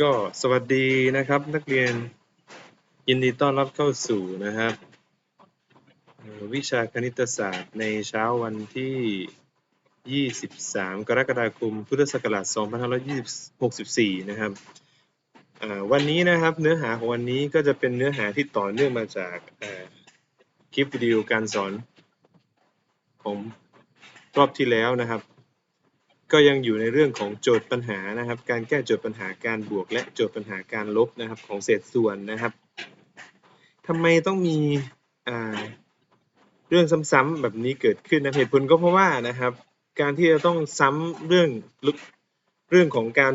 ก็สวัสดีนะครับ นักเรียนยินดีต้อนรับเข้าสู่นะครับ วิชาคณิตศาสตร์ในเช้าวันที่ 23 กรกฎาคม พุทธศักราช 2564 นะครับวันนี้นะครับเนื้อหาของวันนี้ก็จะเป็นเนื้อหาที่ต่อเนื่องมาจากคลิปวิดีโอการสอนของรอบที่แล้วนะครับ ก็ยังอยู่ในเรื่องของโจทย์ปัญหานะครับ การแก้โจทย์ปัญหาการบวก และโจทย์ปัญหาการลบนะครับของเศษส่วนนะครับทำไมต้องมีเรื่องซ้ำๆแบบนี้เกิดขึ้นนะเหตุผลก็เพราะว่านะครับ การที่จะต้องซ้ำเรื่องเรื่องของการ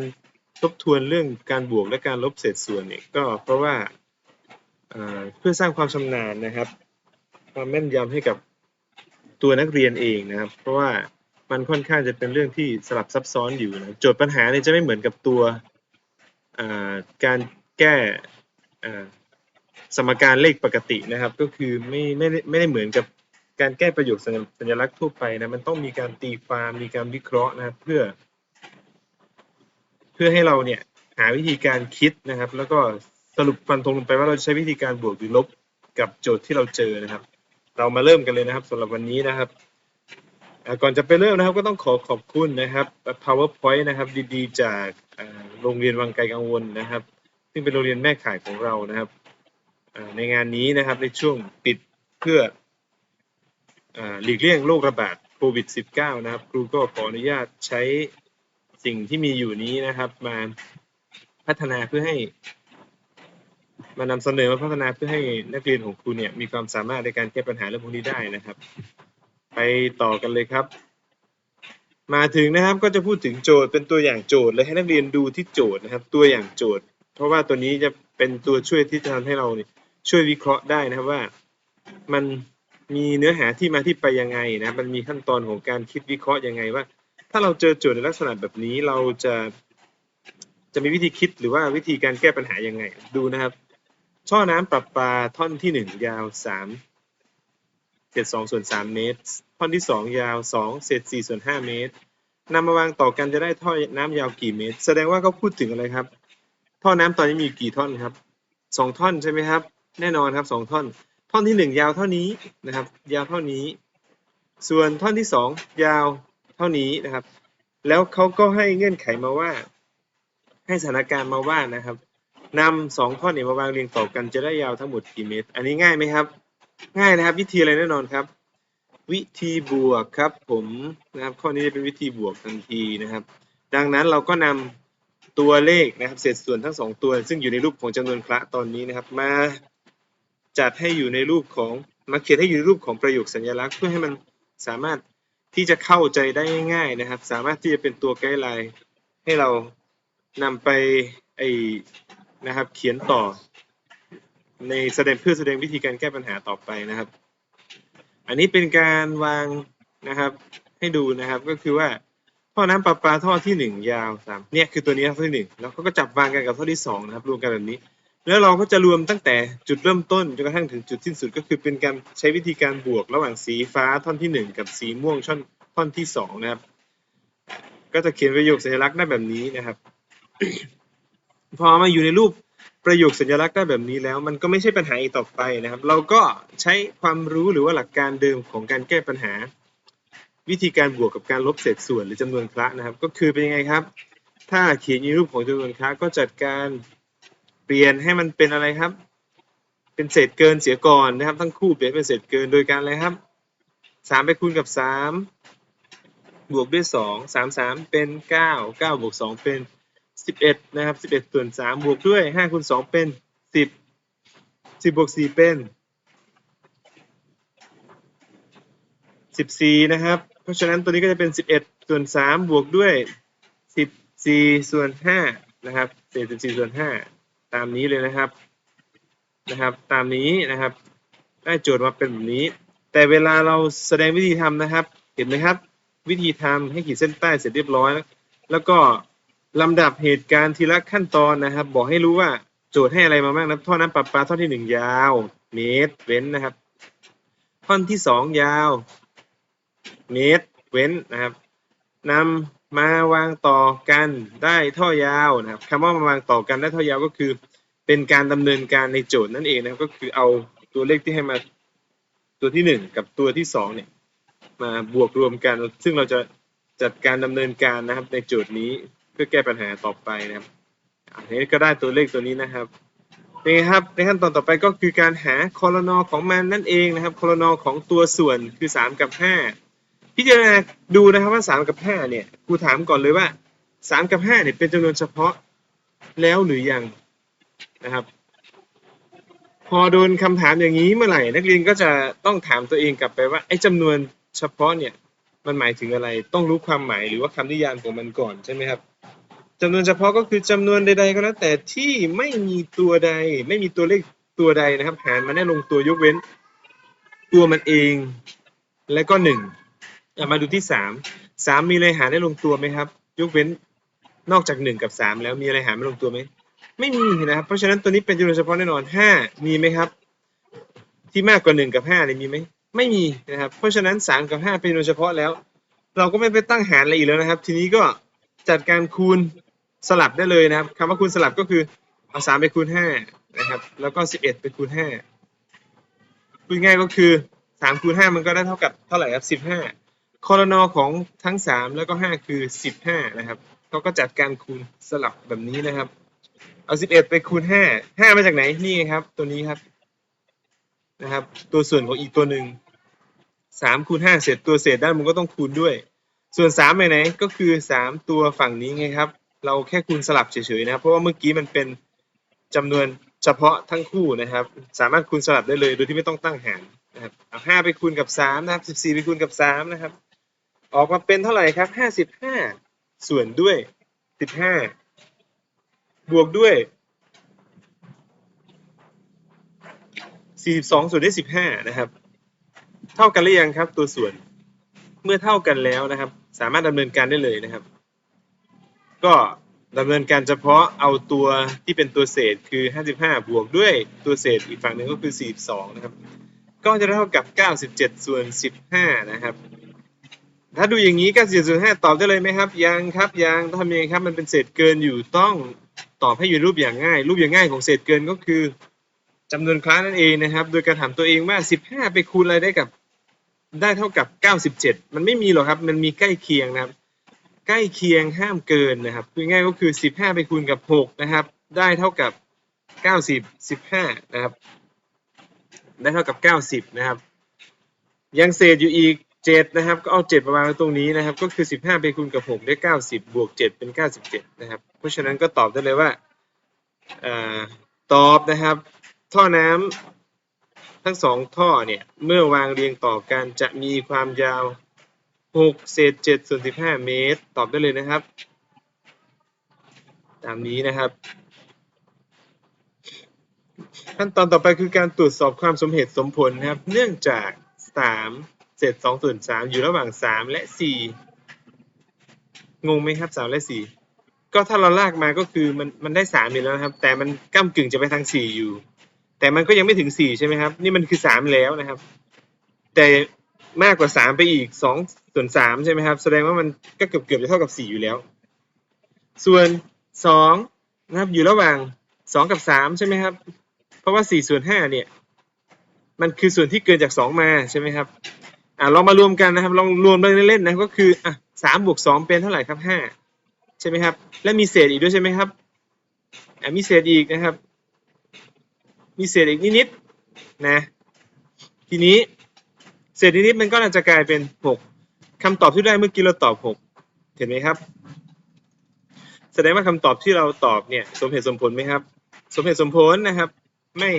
ทบทวนเรื่องการบวกและการลบเศษส่วนเนี่ยก็เพราะว่าอ่าเพื่อสร้างความชำนาญนะครับ ความแม่นยำให้กับตัวนักเรียนเองนะครับ เพราะว่า มันค่อนข้างจะเป็นเรื่องที่สลับซับซ้อนอยู่นะโจทย์ปัญหาเนี่ยจะไม่เหมือนกับตัวการแก้สมการเลขปกตินะครับ ก็คือไม่ไม่ได้ไม่ได้เหมือนกับการแก้ประโยคสัญลักษณ์ทั่วไปนะมันต้องมีการตีความมีการวิเคราะห์นะครับเพื่อ เพื่อให้เราเนี่ยหาวิธีการคิดนะครับ แล้วก็สรุปฟันธงลงไปว่าเราจะใช้วิธีการบวกหรือลบกับโจทย์ที่เราเจอนะครับ เรามาเริ่มกันเลยนะครับสำหรับวันนี้นะครับ ก่อนจะไปเริ่มนะครับก็ต้องขอขอบคุณนะครับ PowerPoint นะครับ ดีๆ จากโรงเรียนวังไกลกังวลนะครับ ซึ่งเป็นโรงเรียนแม่ข่ายของเรานะครับในงานนี้นะครับในช่วงปิดเพื่ออหลีกเลี่ยงโรคระบาดโควิด -19 นะครับ ครูก็ขออนุญาตใช้สิ่งที่มีอยู่นี้นะครับ มาพัฒนาเพื่อให้มานำเสนอมาพัฒนาเพื่อให้นักเรียนของครูเนี่ยมีความสามารถในการแก้ปัญหาเรื่องพวกนี้ได้นะครับ ไปต่อกันเลยครับ มาถึงนะครับก็จะพูดถึงโจทย์เป็นตัวอย่างโจทย์เลยให้นักเรียนดูที่โจทย์นะครับ ตัวอย่างโจทย์ เพราะว่าตัวนี้จะเป็นตัวช่วยที่จะทำให้เราช่วยวิเคราะห์ได้นะครับว่ามันมีเนื้อหาที่มาที่ไปยังไงนะมันมีขั้นตอนของการคิดวิเคราะห์ยังไงว่า ถ้าเราเจอโจทย์ในลักษณะแบบนี้เราจะจะมีวิธีคิดหรือว่าวิธีการแก้ปัญหายังไง ดูนะครับ ช่อน้ำประปลาท่อนที่หนึ่งยาวสามเศษสองส่วนสามเมตร ท่อนที่สองยาวสองเศษสี่ส่วนห้าเมตรนำมาวางต่อกันจะได้ท่อน้ำยาวกี่เมตร แสดงว่าเขาพูดถึงอะไรครับ ท่อน้ำตอนนี้มีกี่ท่อนครับสองท่อนใช่ไหมครับ แน่นอนครับสองท่อน ท่อนที่หนึ่งยาวเท่านี้นะครับ ยาวเท่านี้ ส่วนท่อนที่สองยาวเท่านี้นะครับ แล้วเขาก็ให้เงื่อนไขมาว่า ให้สถานการณ์มาว่านะครับนำสองท่อนเนี่ยมาวางเรียงต่อกันจะได้ยาวทั้งหมดกี่เมตร อันนี้ง่ายไหมครับ ง่ายนะครับ วิธีอะไรแน่นอนครับ วิธีบวกครับผมนะครับข้อนี้จะเป็นวิธีบวกทันทีนะครับ ดังนั้นเราก็นำตัวเลขนะครับเศษส่วนทั้งสองตัว ซึ่งอยู่ในรูปของจำนวนคละตอนนี้นะครับมาจัดให้อยู่ในรูปของมาเขียนให้อยู่ในรูปของประโยคสัญลักษณ์เพื่อให้มันสามารถที่จะเข้าใจได้ง่าย ๆนะครับ สามารถที่จะเป็นตัวไกด์ไลน์ให้เรานำไปไอนะครับเขียนต่อในแสดงเพื่อแสดงวิธีการแก้ปัญหาต่อไปนะครับ อันนี้เป็นการวางนะครับให้ดูนะครับก็คือว่าท่อน้ำประปาท่อที่หนึ่งยาวสามเนี่ยคือตัวนี้ท่อที่หนึ่งแล้วเขาก็จับวางกันกับท่อที่สองนะครับรวมกันแบบนี้ แล้วเราก็จะรวมตั้งแต่จุดเริ่มต้นจนกระทั่งถึงจุดสิ้นสุดก็คือเป็นการใช้วิธีการบวกระหว่างสีฟ้าท่อนที่หนึ่งกับสีม่วงช่อนท่อนที่สองนะครับ ก็จะเขียนประโยคสัญลักษณ์ได้แบบนี้นะครับ พอมาอยู่ในรูป ประโยคสัญลักษณ์ได้แบบนี้แล้ว มันก็ไม่ใช่ปัญหาอีกต่อไปนะครับ เราก็ใช้ความรู้หรือว่าหลักการเดิมของการแก้ปัญหา วิธีการบวกกับการลบเศษส่วนหรือจำนวนคละนะครับ ก็คือเป็นยังไงครับ ถ้าเขียนในรูปของจำนวนคละก็จัดการเปลี่ยนให้มันเป็นอะไรครับ เป็นเศษเกินเสียก่อนนะครับ ทั้งคู่เปลี่ยนเป็นเศษเกินโดยการอะไรครับสามไปคูณกับสามบวกด้วยสองสามสามเป็นเก้าเก้าบวกสองเป็น สิบเอ็ดนะครับสิบเอ็ดส่วนสามบวกด้วยห้าคูณสองเป็นสิบสิบบวกสี่เป็นสิบสี่นะครับ เพราะฉะนั้นตัวนี้ก็จะเป็นสิบเอ็ดส่วนสามบวกด้วยสิบสี่ส่วนห้านะครับเศษสิบสี่ส่วนห้าตามนี้เลยนะครับนะครับ ตามนี้นะครับ ได้โจทย์มาเป็นแบบนี้ แต่เวลาเราแสดงวิธีทำนะครับ เห็นไหมครับ วิธีทำให้ขีดเส้นใต้เสร็จเรียบร้อย แล้วก็ ลำดับเหตุการณ์ทีละขั้นตอนนะครับ บอกให้รู้ว่าโจทย์ให้อะไรมาบ้างนะท่อน้ำประปาท่อนที่หนึ่งยาว เมตร เว้นนะครับ ท่อนที่สองยาว เมตร เว้นนะครับนำมาวางต่อกันได้ท่อยาวนะครับคำว่ามาวางต่อกันได้ท่อยาวก็คือ เป็นการดำเนินการในโจทย์นั่นเองนะครับก็คือเอาตัวเลขที่ให้มาตัวที่หนึ่งกับตัวที่สองเนี่ยมาบวกรวมกัน ซึ่งเราจะจัดการดำเนินการนะครับในโจทย์นี้ เพื่อแก้ปัญหาต่อไปนะครับอันนี้ก็ได้ตัวเลขตัวนี้นะครับเป็นไงครับในขั้นตอนต่อไปก็คือการหาคอรนอของมันนั่นเองนะครับคอรนอของตัวส่วนคือสามกับห้าพิจารณาดูนะครับว่าสามกับห้าเนี่ยครูถามก่อนเลยว่าสามกับห้าเนี่ยเป็นจำนวนเฉพาะแล้วหรือยังนะครับ พอโดนคำถามอย่างนี้เมื่อไหร่ นักเรียนก็จะต้องถามตัวเองกลับไปว่าไอ้จำนวนเฉพาะเนี่ยมันหมายถึงอะไรต้องรู้ความหมายหรือว่าคำนิยามของมันก่อนใช่ไหมครับ จำนวนเฉพาะก็คือจำนวนใดๆก็แล้วแต่ที่ไม่มีตัวใด ไม่มีตัวเลขตัวใดนะครับ หารมันได้ลงตัวยกเว้น ตัวมันเอง และก็หนึ่งมาดูที่สามสามมีอะไรหารได้ลงตัวไหมครับ ยกเว้นนอกจากหนึ่งกับสามแล้วมีอะไรหารไม่ลงตัวไหมไม่มีนะครับ เพราะฉะนั้นตัวนี้เป็นจำนวนเฉพาะแน่นอนห้ามีไหมครับ ที่มากกว่าหนึ่งกับห้าเนี่ยมีไหมไม่มีนะครับ เพราะฉะนั้นสามกับห้าเป็นจำนวนเฉพาะแล้ว เราก็ไม่ไปตั้งหารอะไรอีกแล้วนะครับ ทีนี้ก็จัดการคูณ สลับได้เลยนะครับคำว่าคูณสลับก็คือเอาสามไปคูณห้านะครับ แล้วก็สิบเอ็ดไปคูณห้าพูดง่ายก็คือสามคูณห้ามันก็ได้เท่ากับเท่าไหร่ครับสิบห้าคอรนอของทั้งสามแล้วก็ห้าคือสิบห้านะครับเขาก็จัดการคูณสลับแบบนี้นะครับ เอาสิบเอ็ดไปคูณห้าห้ามาจากไหนนี่ครับ ตัวนี้ครับนะครับ ตัวส่วนของอีกตัวหนึ่งสามคูณห้าเสร็จตัวเศษด้านมันก็ต้องคูณด้วย ส่วนสามไปไหนก็คือสามตัวฝั่งนี้ไงครับ เราแค่คูณสลับเฉยๆนะครับเพราะว่าเมื่อกี้มันเป็นจำนวนเฉพาะทั้งคู่นะครับ สามารถคูณสลับได้เลยโดยที่ไม่ต้องตั้งหารนะครับเอาห้าไปคูณกับสามนะครับสิบสี่ไปคูณกับสามนะครับ ออกมาเป็นเท่าไหร่ครับห้าสิบห้าส่วนด้วยสิบห้าบวกด้วย42ส่วนด้วย15นะครับ เท่ากันหรือยังครับตัวส่วนเมื่อเท่ากันแล้วนะครับ สามารถดำเนินการได้เลยนะครับ ก็ดำเนินการเฉพาะเอาตัวที่เป็นตัวเศษคือ 55 บวกด้วยตัวเศษอีกฝั่งหนึ่งก็คือ 42 นะครับ ก็จะเท่ากับ 97 ส่วน 15 นะครับ ถ้าดูอย่างนี้ 97ส่วน5ตอบได้เลยไหมครับ ยังครับ ยังทำยังไงครับ มันเป็นเศษเกินอยู่ต้องตอบให้อยู่รูปอย่างง่าย รูปอย่างง่ายของเศษเกินก็คือจำนวนครั้งนั่นเองนะครับ โดยการถามตัวเองว่า 15 ไปคูณอะไรได้กับ ได้เท่ากับ 97 มันไม่มีหรอกครับ มันมีใกล้เคียงนะครับ ใกล้เคียงห้ามเกินนะครับพูดง่ายก็คือ 15 ไปคูณกับ 6 นะครับ ได้เท่ากับ 90 15 นะครับ ได้เท่ากับ 90 นะครับ ยังเศษอยู่อีก 7 นะครับ ก็เอา 7 มาวางไว้ตรงนี้นะครับ ก็คือ 15 ไปคูณกับ 6 ได้ 90 บวก 7 เป็น 97 นะครับ เพราะฉะนั้นก็ตอบได้เลยว่าออตอบนะครับ ท่อน้ำทั้งสองท่อเนี่ย เมื่อวางเรียงต่อกันจะมีความยาว 6เศษ7ส่วน15เมตร ตอบได้เลยนะครับ ตามนี้นะครับ ขั้นตอนต่อไปคือการตรวจสอบความสมเหตุสมผลนะครับ เนื่องจาก3เศษ2ส่วน3อยู่ระหว่าง3และ4งงไหมครับ3และ4ก็ถ้าเราลากมาก็คือมันมันได้3อยู่แล้วนะครับ แต่มันก้ากึ่งจะไปทาง4อยู่ แต่มันก็ยังไม่ถึง4ใช่ไหมครับ นี่มันคือ3แล้วนะครับ แต่ มากกว่า3ไปอีก2ส่วน3ใช่ไหมครับ แสดงว่ามันก็เกือบเกือบจะเท่ากับ4อยู่แล้ว ส่วน2นะครับอยู่ระหว่าง2กับ3ใช่ไหมครับ เพราะว่า4ส่วน5เนี่ย มันคือส่วนที่เกินจาก2มาใช่ไหมครับอ่าลองมารวมกันนะครับลองรวมเล่นๆนะก็คืออะ3บวก2เป็นเท่าไหร่ครับ5ใช่ไหมครับ และมีเศษอีกด้วยใช่ไหมครับอ่ามีเศษอีกนะครับ มีเศษอีกนิดๆนะ ทีนี้ เศษนิดๆมันก็น่าจะกลายเป็น6คำตอบที่ได้เมื่อกี้เราตอบ6เห็นไหมครับ แสดงว่าคำตอบที่เราตอบเนี่ยสมเหตุสมผลไหมครับ สมเหตุสมผลนะครับ ไม่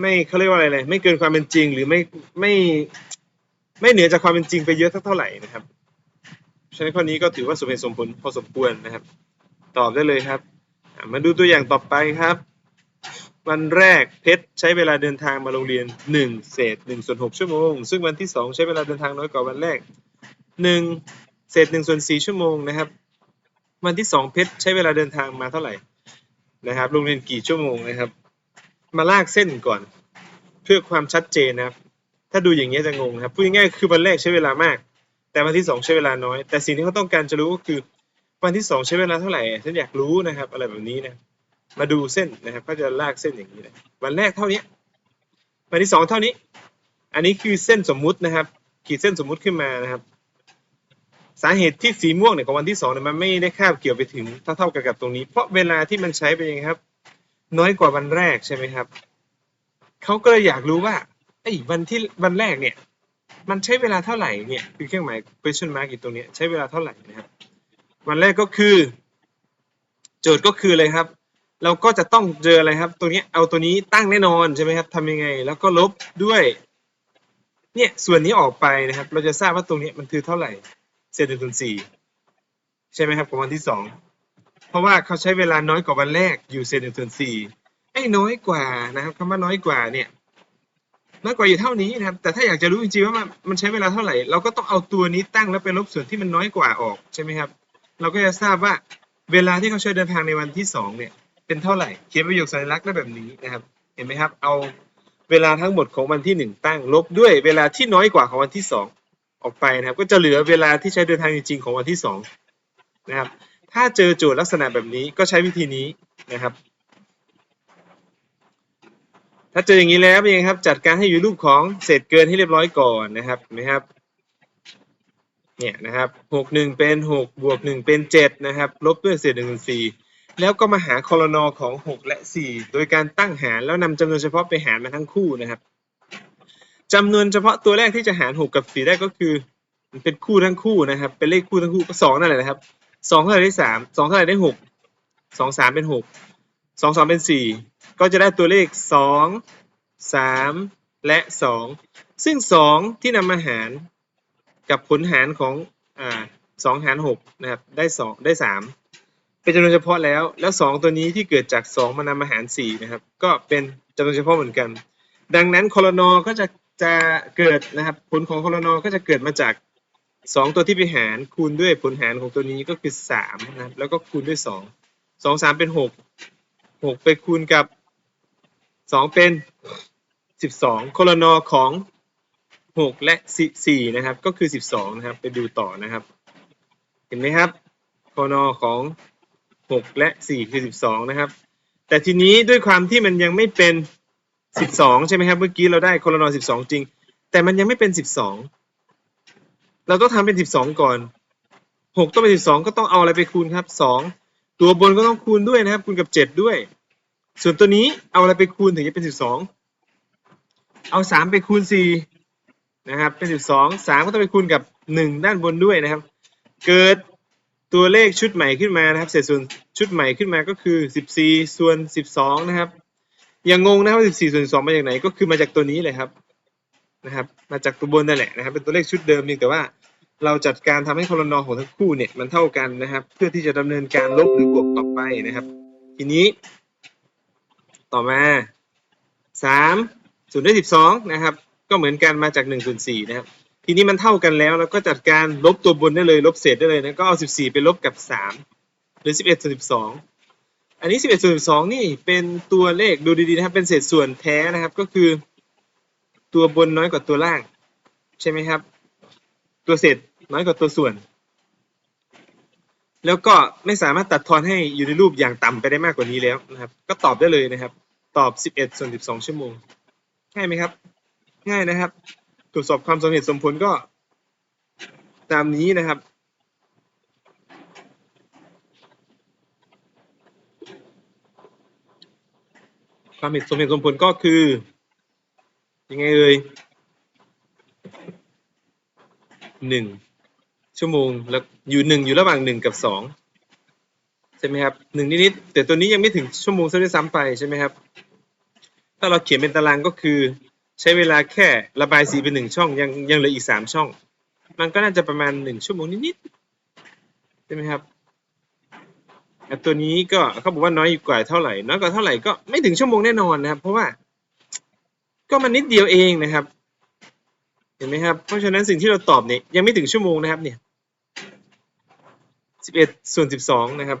ไม่เขาเรียกว่าอะไรเลยไม่เกินความเป็นจริง หรือไม่ไม่ไม่เหนือจากความเป็นจริงไปเยอะเท่าไหร่นะครับฉะนั้นข้อนี้ก็ถือว่าสมเหตุสมผลพอสมควรนะครับ ตอบได้เลยครับ มาดูตัวอย่างต่อไปครับ วันแรกเพชรใช้เวลาเดินทางมาโรงเรียนหนึ่งเศษหนึ่งส่วนหกชั่วโมง ซึ่งวันที่สองใช้เวลาเดินทางน้อยกว่าวันแรกหนึ่งเศษหนึ่งส่วนสี่ชั่วโมงนะครับ วันที่สองเพชรใช้เวลาเดินทางมาเท่าไหร่นะครับโรงเรียนกี่ชั่วโมงนะครับ มาลากเส้นก่อน เพื่อความชัดเจนนะครับ ถ้าดูอย่างนี้ยจะงงครับพูดง่ายๆคือวันแรกใช้เวลามาก แต่วันที่สองใช้เวลาน้อย แต่สิ่งที่เขาต้องการจะรู้ก็คือวันที่สองใช้เวลาเท่าไหร่ฉันอยากรู้นะครับ อะไรแบบนี้นะ มาดูเส้นนะครับ ก็จะลากเส้นอย่างนี้นะวันแรกเท่านี้วันที่สองเท่านี้ อันนี้คือเส้นสมมุตินะครับ ขีดเส้นสมมุติขึ้นมานะครับ สาเหตุที่สีม่วงเนี่ยของวันที่สองเนี่ยมันไม่ได้คาบเกี่ยวไปถึงเท่าเท่าๆกันกับตรงนี้ เพราะเวลาที่มันใช้เป็นยังครับ น้อยกว่าวันแรกใช่ไหมครับเขาก็เลยอยากรู้ว่าไอ้วันที่วันแรกเนี่ย มันใช้เวลาเท่าไหร่เนี่ยคือเครื่องหมาย question mark อยู่ตรงนี้ใช้เวลาเท่าไหร่นะครับ วันแรกก็คือ โจทย์ก็คืออะไรครับ เราก็จะต้องเจออะไรครับ ตัวนี้เอาตัวนี้ตั้งแน่นอนใช่ไหมครับทำยังไง แล้วก็ลบด้วยเนี่ยส่วนนี้ออกไปนะครับ เราจะทราบว่าตรงนี้มันคือเท่าไหร่เศษหนึ่งส่วนสี่ใช่ไหมครับของวันที่สองเพราะว่าเขาใช้เวลาน้อยกว่าวันแรกอยู่เศษหนึ่งส่วนสี่ไอ้น้อยกว่านะครับคำว่าน้อยกว่าเนี่ยน้อยกว่าอยู่เท่านี้นะครับ แต่ถ้าอยากจะรู้จริงๆว่ามันมันใช้เวลาเท่าไหร่ เราก็ต้องเอาตัวนี้ตั้งแล้วไปลบส่วนที่มันน้อยกว่าออกใช่ไหมครับ เราก็จะทราบว่าเวลาที่เขาใช้เดินทางในวันที่สองเนี่ย เป็นเท่าไหร่ เขียนประโยคสัญลักษณ์ได้แบบนี้นะครับ เห็นไหมครับ เอาเวลาทั้งหมดของวันที่หนึ่งตั้งลบด้วยเวลาที่น้อยกว่าของวันที่สองออกไปนะครับ ก็จะเหลือเวลาที่ใช้เดินทางจริงๆของวันที่สองนะครับ ถ้าเจอโจทย์ลักษณะแบบนี้ก็ใช้วิธีนี้นะครับ ถ้าเจออย่างนี้แล้วเป็นยังไงครับ จัดการให้อยู่รูปของเศษเกินให้เรียบร้อยก่อนนะครับเห็นไหมครับเนี่ยนะครับหกหนึ่งเป็นหกบวกหนึ่งเป็นเจ็ดนะครับ ลบด้วยเศษหนึ่งส่วนสี่ แล้วก็มาหาคอรนอของหกและสี่โดยการตั้งหารแล้วนำจำนวนเฉพาะไปหารมาทั้งคู่นะครับจำนวนเฉพาะตัวแรกที่จะหารหกกับสี่ได้ก็คือมันเป็นคู่ทั้งคู่นะครับ เป็นเลขคู่ทั้งคู่ก็สองนั่นแหละนะครับสองเท่าไหร่ได้สามสองเท่าไหร่ได้หกสองสามเป็นหกสองสองเป็นสี่ก็จะได้ตัวเลขสองสามและสองซึ่งสองที่นำมาหารกับผลหารของอ่าสองหารหกนะครับได้สองได้สาม เป็นจำนวนเฉพาะแล้ว แล้วสองตัวนี้ที่เกิดจากสองมานำมาหารสี่นะครับ ก็เป็นจำนวนเฉพาะเหมือนกัน ดังนั้นคอรนอก็จะจะเกิดนะครับ ผลของคอรนอก็จะเกิดมาจากสองตัวที่ไปหารคูณด้วยผลหารของตัวนี้ก็คือสามนะครับแล้วก็คูณด้วยสองสองสามเป็นหกหกไปคูณกับสองเป็นสิบสองคอรนอของหกและสี่นะครับ ก็คือสิบสองนะครับ ไปดูต่อนะครับ เห็นไหมครับคอนอของ หกและสี่คือสิบสองนะครับ แต่ทีนี้ด้วยความที่มันยังไม่เป็นสิบสองใช่ไหมครับ เมื่อกี้เราได้คอนอสิบสองจริง แต่มันยังไม่เป็นสิบสองเราต้องทำเป็นสิบสองก่อนหกต้องเป็นสิบสองก็ต้องเอาอะไรไปคูณครับสองตัวบนก็ต้องคูณด้วยนะครับ คูณกับเจ็ดด้วย ส่วนตัวนี้เอาอะไรไปคูณถึงจะเป็นสิบสองเอาสามไปคูณสี่นะครับ เป็นสิบสองสามก็ต้องไปคูณกับหนึ่งด้านบนด้วยนะครับ เกิด ตัวเลขชุดใหม่ขึ้นมานะครับ เศษส่วนชุดใหม่ขึ้นมาก็คือสิบสี่ส่วนสิบสองนะครับ อย่างงงนะครับว่าสิบสี่วนสองมาจากไหนก็คือมาจากตัวนี้เลยครับนะครับ มาจากตัวบนนั่นแหละนะครับ เป็นตัวเลขชุดเดิมเพียงแต่ว่าเราจัดการทำให้คอรนอของทั้งคู่เนี่ยมันเท่ากันนะครับ เพื่อที่จะดำเนินการลบหรือบวกต่อไปนะครับ ทีนี้ ต่อมาสามส่วนด้วยสิบสองนะครับ ก็เหมือนกันมาจาก1ส่วน4นะครับ ทีนี้มันเท่ากันแล้วเราก็จัดการลบตัวบนได้เลย ลบเศษได้เลยนะก็เอา14ไปลบกับ 3 หรือ 11ส่วน12 อันนี้ 11ส่วน12 นี่เป็นตัวเลขดูดีๆนะครับ เป็นเศษส่วนแท้นะครับก็คือ ตัวบนน้อยกว่าตัวล่าง ใช่ไหมครับ ตัวเศษน้อยกว่าตัวส่วน แล้วก็ไม่สามารถตัดทอนให้อยู่ในรูปอย่างต่ำไปได้มากกว่านี้แล้วนะครับ ก็ตอบได้เลยนะครับ ตอบ 11ส่วน12 ชั่วโมง ง่ายไหมครับ ง่ายนะครับ ตรวจสอบความสมเหตุสมผลก็ตามนี้นะครับ ความเหตุสมเหตุสมผลก็คือ ยังไงเอ่ยหนึ่งชั่วโมงแล้วอยู่หนึ่งอยู่ระหว่างหนึ่งกับสองใช่ไหมครับหนึ่งนิดๆแต่ตัวนี้ยังไม่ถึงชั่วโมงซะด้วยซ้ำไปใช่ไหมครับ ถ้าเราเขียนเป็นตารางก็คือ ใช้เวลาแค่ระบายสีเป็นหนึ่งช่อง ยังยังเหลืออีกสามช่อง มันก็น่าจะประมาณหนึ่งชั่วโมงนิดๆใช่ไหมครับต่ตัวนี้ก็เขาบอกว่าน้อยกว่าเท่าไหร่น้อยกว่าเท่าไหร่ก็ไม่ถึงชั่วโมงแน่นอนนะครับ เพราะว่า ก็มันนิดเดียวเองนะครับ เห็นไหมครับ เพราะฉะนั้นสิ่งที่เราตอบเนี่ยยังไม่ถึงชั่วโมงนะครับ เนี่ยสิบเอ็ดส่วนสิบสองนะครับ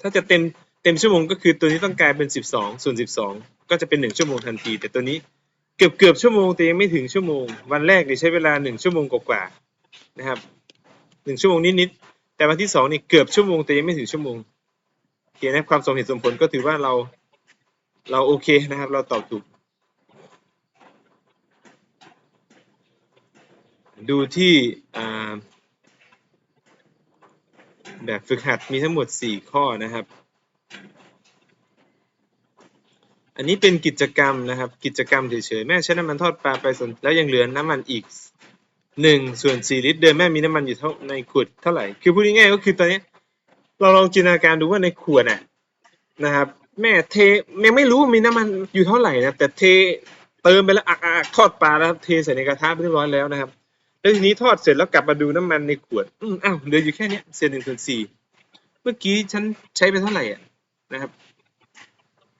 ถ้าจะเต็มเต็มชั่วโมงก็คือตัวนี้ต้องกลายเป็นสิบสองส่วนสิบสองก็จะเป็นหนึ่งชั่วโมงทันที แต่ตัวนี้ เกือบเกือบชั่วโมงแต่ยังไม่ถึงชั่วโมง วันแรกเนี่ยใช้เวลาหนึ่งชั่วโมงกว่านะครับหนึ่งชั่วโมงนิดๆแต่วันที่สองนี่เกือบชั่วโมงแต่ยังไม่ถึงชั่วโมงโอเคนะความสมเหตุสมผลก็ถือว่าเราเราโอเคนะครับ เราตอบถูก ดูที่แบบฝึกหัดมีทั้งหมด 4 ข้อนะครับ อันนี้เป็นกิจกรรมนะครับ กิจกรรมเฉยๆแม่ใช้น้ำมันทอดปลาไปส่วนแล้วยังเหลือน้ำมันอีกหนึ่งส่วนสี่ลิตร เดิมแม่มีน้ำมันอยู่เท่าในขวดเท่าไหร่ คือพูดง่ายๆก็คือตอนนี้เราลองจินตนาการดูว่าในขวดน่ะนะครับ แม่เทยังไม่รู้ว่ามีน้ำมันอยู่เท่าไหร่นะแต่เทเติมไปแล้วอักอักทอดปลาแล้วเทใส่ในกระทะเรียบร้อยแล้วนะครับแล้วทีนี้ทอดเสร็จแล้วกลับมาดูน้ำมันในขวดอืมอ้าวเหลืออยู่แค่เนี้ยเศษหนึ่งส่วนสี่เมื่อกี้ฉันใช้ไปเท่าไหร่อะนะครับ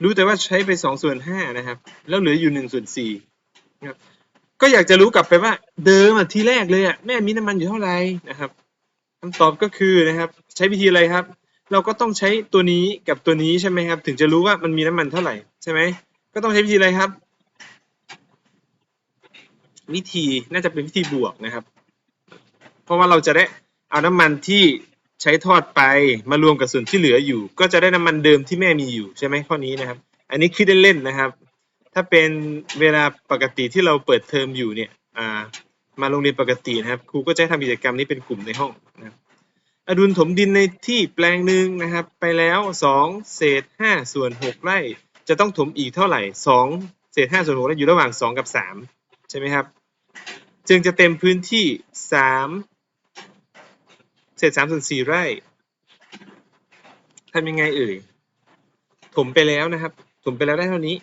รู้แต่ว่าใช้ไปสองส่วนห้านะครับ แล้วเหลืออยู่หนึ่งส่วนสี่นะครับก็อยากจะรู้กลับไปว่าเดิมอะทีแรกเลยอะแม่มีน้ำมันอยู่เท่าไหร่นะครับคำตอบก็คือนะครับ ใช้วิธีอะไรครับ เราก็ต้องใช้ตัวนี้กับตัวนี้ใช่ไหมครับ ถึงจะรู้ว่ามันมีน้ำมันเท่าไหร่ใช่ไหมก็ต้องใช้วิธีอะไรครับ วิธีน่าจะเป็นวิธีบวกนะครับ เพราะว่าเราจะได้เอาน้ำมันที่ ใช้ทอดไปมารวมกับส่วนที่เหลืออยู่ ก็จะได้น้ำมันเดิมที่แม่มีอยู่ใช่ไหมข้อนี้นะครับ อันนี้คิดเล่นๆนะครับ ถ้าเป็นเวลาปกติที่เราเปิดเทอมอยู่เนี่ยอ่ามาโรงเรียนปกตินะครับครูก็จะให้ทำกิจกรรมนี้เป็นกลุ่มในห้องนะครับอดุลถมดินในที่แปลงหนึ่งนะครับ ไปแล้วสองเศษห้าส่วนหกไร่ จะต้องถมอีกเท่าไหร่สองเศษห้าส่วนหกไร่อยู่ระหว่างสองกับสามใช่ไหมครับ จึงจะเต็มพื้นที่สาม เศษสามส่วนสี่ไร่ทำยังไงเอ่ยถมไปแล้วนะครับถมไปแล้วได้เท่านี้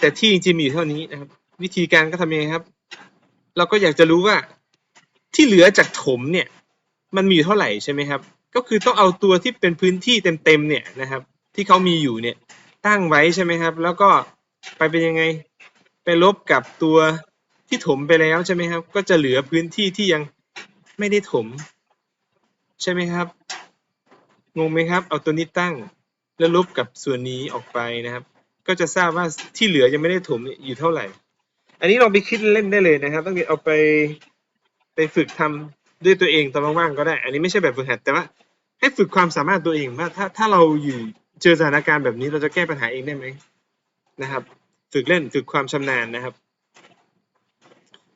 แต่ที่จริงๆมีอยู่เท่านี้นะครับ วิธีการก็ทำยังไงครับ เราก็อยากจะรู้ว่าที่เหลือจากถมเนี่ย มันมีอยู่เท่าไหร่ใช่ไหมครับ ก็คือต้องเอาตัวที่เป็นพื้นที่เต็มๆเนี่ยนะครับ ที่เขามีอยู่เนี่ย ตั้งไว้ใช่ไหมครับ แล้วก็ไปเป็นยังไง ไปลบกับตัวที่ถมไปแล้วใช่ไหมครับ ก็จะเหลือพื้นที่ที่ยังไม่ได้ถม ใช่ไหมครับ งงไหมครับ เอาตัวนี้ตั้ง แล้วลบกับส่วนนี้ออกไปนะครับ ก็จะทราบว่าที่เหลือยังไม่ได้ถมอยู่เท่าไหร่ อันนี้ลองไปคิดเล่นได้เลยนะครับ ต้องเอาไปไปฝึกทำด้วยตัวเองตอนว่างๆก็ได้ อันนี้ไม่ใช่แบบฝึกหัดแต่ว่า ให้ฝึกความสามารถตัวเองว่าถ้าถ้าเราอยู่เจอสถานการณ์แบบนี้เราจะแก้ปัญหาเองได้ไหมนะครับ ฝึกเล่นฝึกความชำนาญนะครับ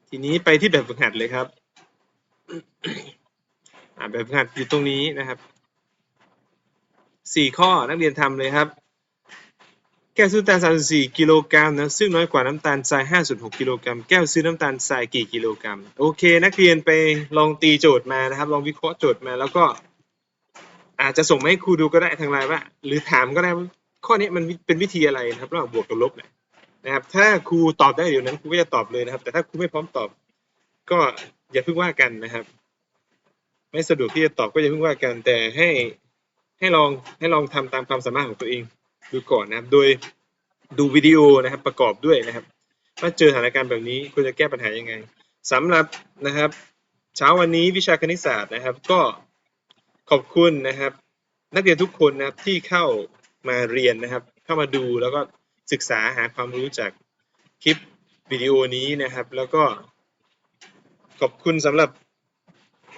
ทีนี้ไปที่แบบฝึกหัดเลยครับ แบบหัดอยู่ตรงนี้นะครับสี่ข้อนักเรียนทำเลยครับ แก้วซื้อน้ำตาล34กิโลกรัมนะซึ่งน้อยกว่าน้ำตาลทราย5.6กิโลกรัมแก้วซื้อน้ำตาลทรายกี่กิโลกรัมโอเค นักเรียนไปลองตีโจทย์มานะครับ ลองวิเคราะห์โจทย์มาแล้วก็ อาจจะส่งมาให้ครูดูก็ได้ทางไลน์ว่า หรือถามก็ได้ว่าข้อนี้มันเป็นวิธีอะไรนะครับระหว่างบวกกับลบเนี่ยนะครับ ถ้าครูตอบได้เดี๋ยวนั้นครูก็จะตอบเลยนะครับ แต่ถ้าครูไม่พร้อมตอบ ก็อย่าเพิ่งว่ากันนะครับ ไม่สะดวกที่จะตอบก็อย่าเพิ่งว่ากันแต่ให้ให้ลองให้ลองทำตามความสามารถของตัวเองดูก่อนนะครับ โดยดูวิดีโอนะครับประกอบด้วยนะครับว่าเจอสถานการณ์แบบนี้ควรจะแก้ปัญหายังไงสำหรับนะครับ เช้าวันนี้วิชาคณิตศาสตร์นะครับ ก็ขอบคุณนะครับ นักเรียนทุกคนนะครับที่เข้ามาเรียนนะครับ เข้ามาดูแล้วก็ศึกษาหาความรู้จากคลิปวิดีโอนี้นะครับ แล้วก็ขอบคุณสำหรับ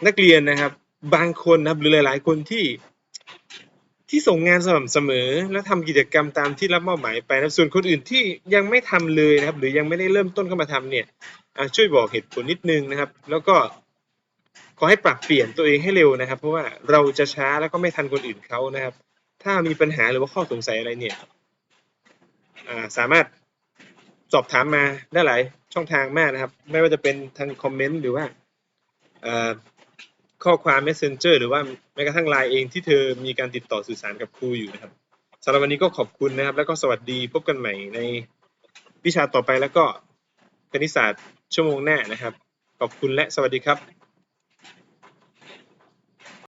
นักเรียนนะครับ บางคนนะครับหรือหลาย ๆ คนที่ที่ส่งงานสม่ำเสมอ และทำกิจกรรมตามที่รับมอบหมายไปนะส่วนคนอื่นที่ยังไม่ทำเลยนะครับ หรือยังไม่ได้เริ่มต้นเข้ามาทำเนี่ยช่วยบอกเหตุผลนิดนึงนะครับ แล้วก็ขอให้ปรับเปลี่ยนตัวเองให้เร็วนะครับ เพราะว่าเราจะช้าแล้วก็ไม่ทันคนอื่นเขานะครับ ถ้ามีปัญหาหรือว่าข้อสงสัยอะไรเนี่ยาสามารถสอบถามมาได้หลายช่องทางมากนะครับ ไม่ว่าจะเป็นทางคอมเมนต์หรือว่า ข้อความ messenger หรือว่าแม้กระทั่งไลน์เองที่เธอมีการติดต่อสื่อสารกับครูอยู่นะครับสำหรับวันนี้ก็ขอบคุณนะครับ แล้วก็สวัสดีพบกันใหม่ในวิชาต่อไปแล้วก็คณิตศาสตร์ชั่วโมงหน้านะครับ ขอบคุณและสวัสดีครับ